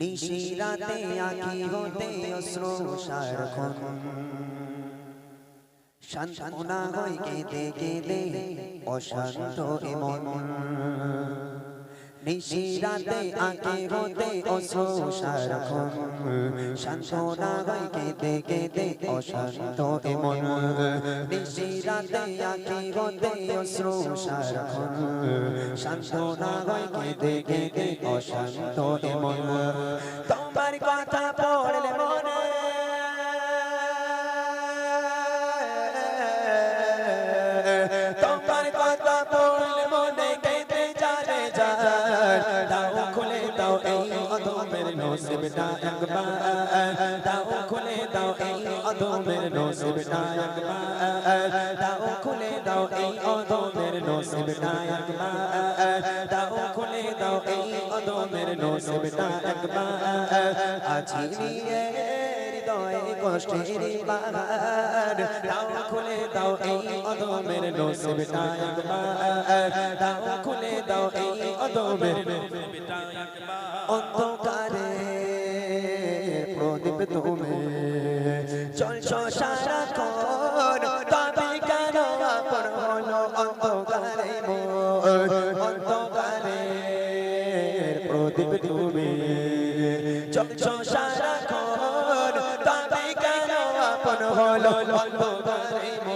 নিশিরাতে আঁকি হতে অশ্রু সারক্ষণ। শান্ত না হয় কেঁদে কেঁদে অশান্ত এমন। নিশিরাতে আঁকি হতে সারখন শান্তনা হয় কেঁদে কেঁদে অশান্ত এমন নিশিরাতে আঁকি হতে সারখন শান্তনা হয় কেঁদে কেঁদে অশান্ত এমন তোমার কথা নসিবটা একবার দাও খুলে দাও এই অধমের নসিবটা একবার দাও খুলে দাও এই অধমের নসিবটা একবার দাও খুলে দাও এই অধমের নসিবটা একবার। আছি নিয়ে হৃদয়ে কষ্টের বাগান দাও খুলে দাও এই অদমের অদমের অন্ধকারে প্রদীপ তুমি চলছ সারাক্ষণ তবে কেন আপন হলো অন্ধকারে অন্ধকারে প্রদীপ তুমি চলছ কর তবে কেন আপন হলো অন্ধকারে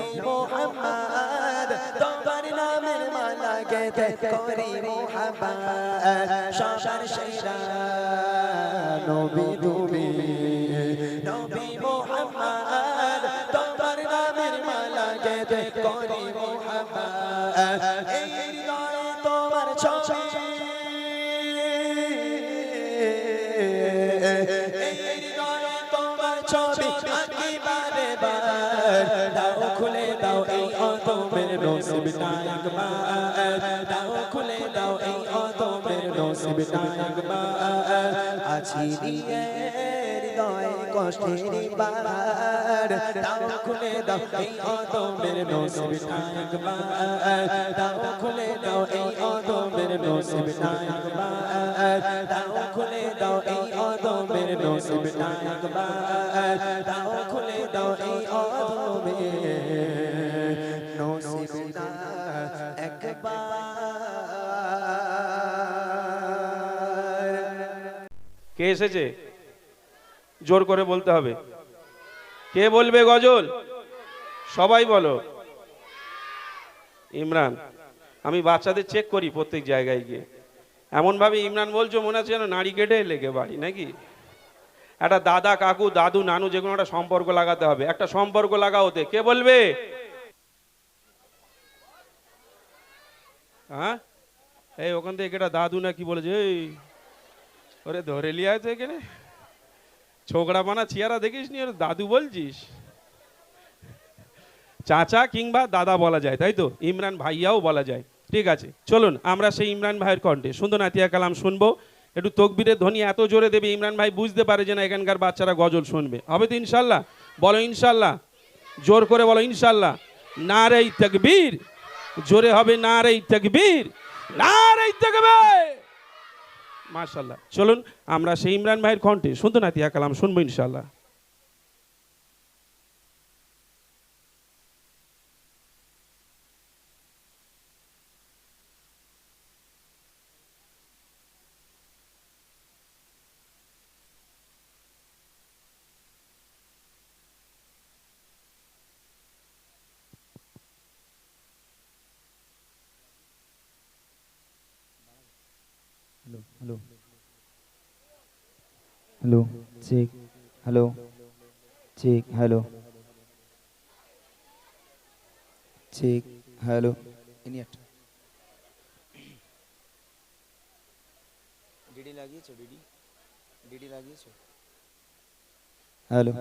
গেতে করি মোহাম্মদ? সবার সেরা নবী তুমি। নবী মোহাম্মদ, তোমার নামের মালা গেতে করি মোহাম্মদ? এই হৃদয়ে তোমার ছবি নসিবটা একবার দাও খুলে দাও এই অতমের নসিবটা একবার আছি দিয়ে হৃদয়ে কষ্টের পাহাড় দাও খুলে দাও এই অতমের নসিবটা একবার দাও খুলে দাও এই দাও খুলে দাও এই কে এসেছে? জোর করে বলতে হবে। কে বলবে গজল? সবাই বলো। ইমরান, আমি বাচ্চাদের চেক করি প্রত্যেক জায়গায় গিয়ে। এমনভাবে ইমরান বলছো, মনে হচ্ছে যেন নাড়ি কেটে লেগে বাড়ি, নাকি? একটা দাদা, কাকু, দাদু, নানু, যে কোনো একটা সম্পর্ক লাগাতে হবে। একটা সম্পর্ক লাগা হতে কে বলবে? হ্যাঁ? এই ওখান থেকে একটা দাদু না কি বলেছে, এই, ওরে ধরে লিয়া আছে এখানে। ছোকরা বানা চেয়ারা দেখিস নি, ওর দাদু বলছিস? চাচা কিংবা দাদা বলা যায়, তাই তো? ইমরান ভাইয়াও বলা যায়। ঠিক আছে, চলুন, আমরা সেই ইমরান ভাইয়ের কণ্ঠে। সুন্দর নাতিয়া কালাম শুনব। একটু তকবীরের ধ্বনি এত জোরে দেবে, ইমরান ভাই বুঝতে পারে যে না এখানকার বাচ্চারা গজল শুনবে। হবে তো ইনশাল্লাহ। বলো ইনশাল্লাহ। জোর করে বলো ইনশাল্লাহ। না রে তকবীর। জোরে হবে না রে তকবীর না রে তকবীর। মাশাল্লাহ চলুন, আমরা সেই ইমরান ভাইয়ের কণ্ঠে সুন্দর নাতিয়া কালাম শুনব ইনশাল্লাহ hello hello check hello check hello check hello इनियट डीडी लागिए छो डीडी डीडी लागिए छो हेलो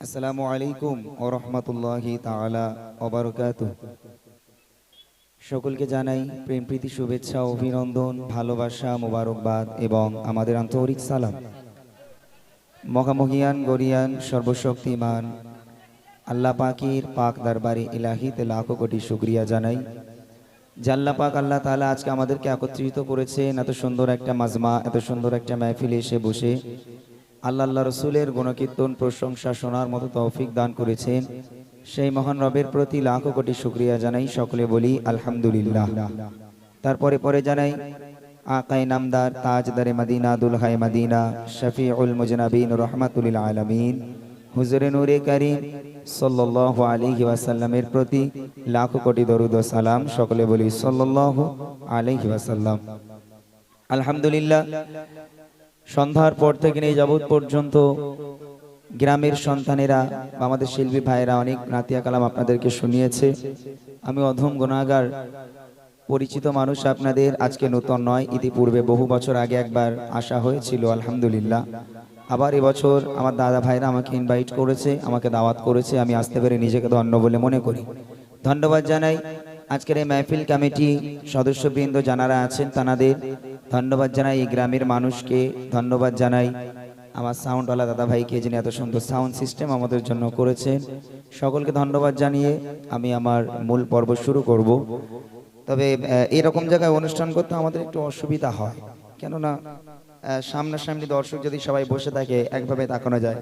अस्सलाम वालेकुम और रहमतुल्लाहि ताला व बरकातुहू সকলকে জানাই প্রেম, প্রীতি, শুভেচ্ছা, অভিনন্দন, ভালোবাসা, মোবারকবাদ এবং আমাদের আন্তরিক সালাম। মহামহিয়ান, গরিয়ান, সর্বশক্তিমান, আল্লাহ পাকির পাক দরবারে ইলাহিতে লাখো কোটি শুক্রিয়া জানাই। জাল্লা পাক, আল্লাহ তাআলা আজকে আমাদেরকে একত্রিত করেছেন, এত সুন্দর একটা মাজমা, এত সুন্দর একটা মাহফিলে এসে বসে। আল্লাহ আল্লাহ রসুলের গুণকীর্তন, প্রশংসা শোনার মতো তৌফিক দান করেছেন। সেই মহান রবের প্রতি লাখো কোটি শুক্রিয়া জানাই, সকলে বলি আলহামদুলিল্লাহ। তারপরে পরে জানাই আকাই নামদার, তাজদারে মদিনা দুলহাই মদিনা, শফিউল মুজনাবিন রহমাতুল আলমিন, হুজুরে নূরে করিম সাল্লাল্লাহু আলাইহি ওয়াসাল্লামের প্রতি লাখো কোটি দরুদ সালাম, সকলে বলি সাল্লাল্লাহু আলাইহি ওয়াসাল্লাম। আলহামদুলিল্লাহ, সন্ধ্যার পর থেকে নিয়ে যাবত পর্যন্ত গ্রামের সন্তানেরা আমাদের শিল্পী ভাইয়েরা অনেক নাতিয়া কালাম আপনাদেরকে শুনিয়েছে। আমি অধম গুণাগার, পরিচিত মানুষ আপনাদের, আজকে নতুন নয়, ইতিপূর্বে বহু বছর আগে একবার আসা হয়েছিল, আলহামদুলিল্লাহ। আবার এবছর আমার দাদা ভাইরা আমাকে ইনভাইট করেছে, আমাকে দাওয়াত করেছে, আমি আসতে পেরে নিজেকে ধন্য বলে মনে করি। ধন্যবাদ জানাই। আজকের এই মাহফিল কমিটি সদস্যবৃন্দ যারা আছেন, তানাদের ধন্যবাদ জানাই। এই গ্রামের মানুষকে ধন্যবাদ জানাই। আমার সাউন্ডওয়ালা দাদা ভাইকে যিনি এত সুন্দর সাউন্ড সিস্টেম আমাদের জন্য করেছেন, সকলকে ধন্যবাদ জানিয়ে আমি আমার মূল পর্ব শুরু করব। তবে এরকম জায়গায় অনুষ্ঠান করতে আমাদের একটু অসুবিধা হয়। কেননা সামনাসামনি দর্শক যদি সবাই বসে থাকে, একভাবে তাকানো যায়।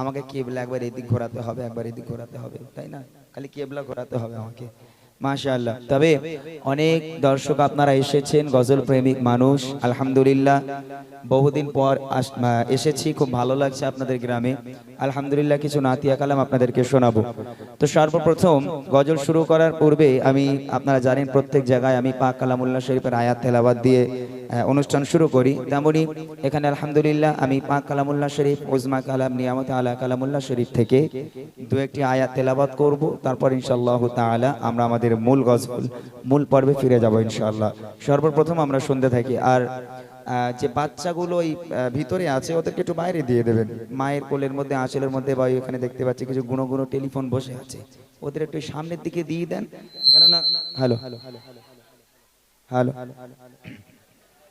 আমাকে কেবলা একবার এদিক ঘোরাতে হবে, একবার এদিক ঘোরাতে হবে, তাই না? খালি কেবলা ঘোরাতে হবে আমাকে। মাশাআল্লাহ। তবে অনেক দর্শক আপনারা এসেছেন গজল প্রেমিক মানুষ, আলহামদুলিল্লাহ। বহুদিন পর এসেছি, খুব ভালো লাগছে আপনাদের গ্রামে। আলহামদুলিল্লাহ, কিছু নাতিয়া কালাম আপনাদেরকে শোনাবো। তো সর্বপ্রথম গজল শুরু করার পূর্বে আমি, আপনারা জানেন প্রত্যেক জায়গায় আমি পাক কালামুল্লাহ শরীফের আয়াত তেলাবাদ দিয়ে অনুষ্ঠান শুরু করি। তেমনি এখানে আলহামদুলিল্লাহ আমি পাক কালামুল্লাহ শরীফ ওজমা কালাম, নিয়ামত আলা কালামুল্লাহ শরীফ থেকে দু একটি আয়াত তেলাবাদ করব। তারপর ইনশাআল্লাহ তাআলা আমরা আমাদের মূল গজল, মূল পর্বে ফিরে যাব ইনশাআল্লাহ। সর্বপ্রথম আমরা শুনতে থাকি আর যে বাচ্চাগুলো ওই ভিতরে আছে, ওদেরকে একটু বাইরে দিয়ে দেবেন। মায়ের কোলের মধ্যে, আঁচলের মধ্যে বা এখানে দেখতে পাচ্ছি কিছু গুণ গুণ টেলিফোন বসে আছে। ওদের একটু সামনের দিকে দিয়ে দেন। কেননা হ্যালো হ্যালো। হ্যালো। হ্যালো।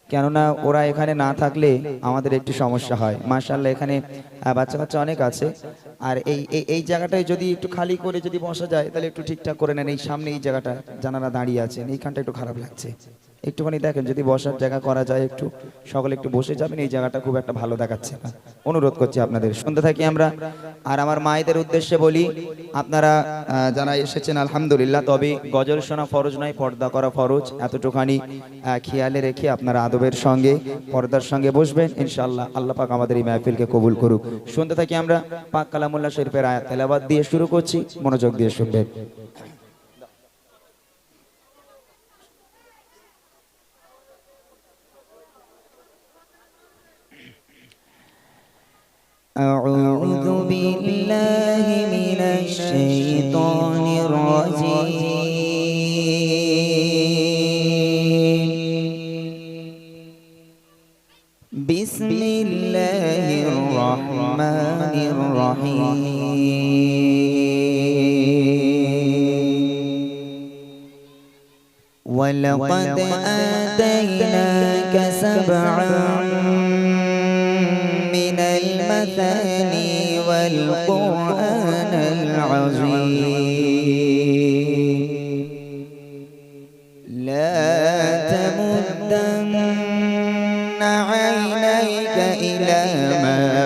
কেননা ওরা এখানে না থাকলে আমাদের একটু সমস্যা হয়। মার্শাল্লাহ এখানে বাচ্চা বাচ্চা অনেক আছে। আর এই- এই জায়গাটায় যদি একটু খালি করে যদি বসা যায়, তাহলে একটু ঠিকঠাক করে নেন। এই সামনে এই জায়গাটা জানারা দাঁড়িয়ে আছেন এইখানটা একটু খারাপ লাগছে। একটুখানি দেখেন, যদি বসার জায়গা করা যায় একটু, সকলে একটু বসে যাবেন, এই জায়গাটা খুব একটা ভালো দেখাচ্ছে না। অনুরোধ করছি আপনাদের, শুনতে থাকি আমরা। আর আমার মায়েদের উদ্দেশ্যে বলি, আপনারা যারা এসেছেন, আলহামদুলিল্লাহ, তবে গজল শোনা ফরজ নয়, পর্দা করা ফরজ। এতটুখানি খেয়ালে রেখে আপনারা আদবের সঙ্গে, পর্দার সঙ্গে বসবেন, ইনশাআল্লাহ, আল্লাহ পাক আমাদের এই মাহফিলকে কবুল করুক। শুনতে থাকি আমরা, পাক কালামুল্লাহ শরীফের আয়াত তেলাবাদ দিয়ে শুরু করছি, মনোযোগ দিয়ে শুনবেন। أعوذ بالله من الشيطان الرجيم. بسم الله الرحمن الرحيم. ولقد آتيناك سبعا المثاني والقرآن العظيم. لا تمدن عينيك إلى ما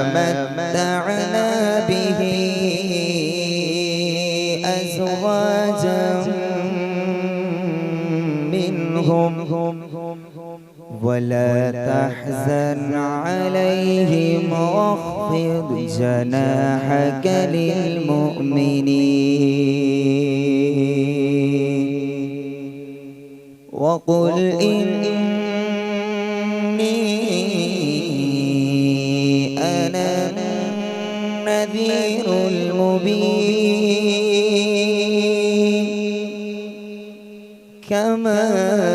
ولا تحزن عليهم واخفض جناحك للمؤمنين. وقل إني أنا النذير المبين. كما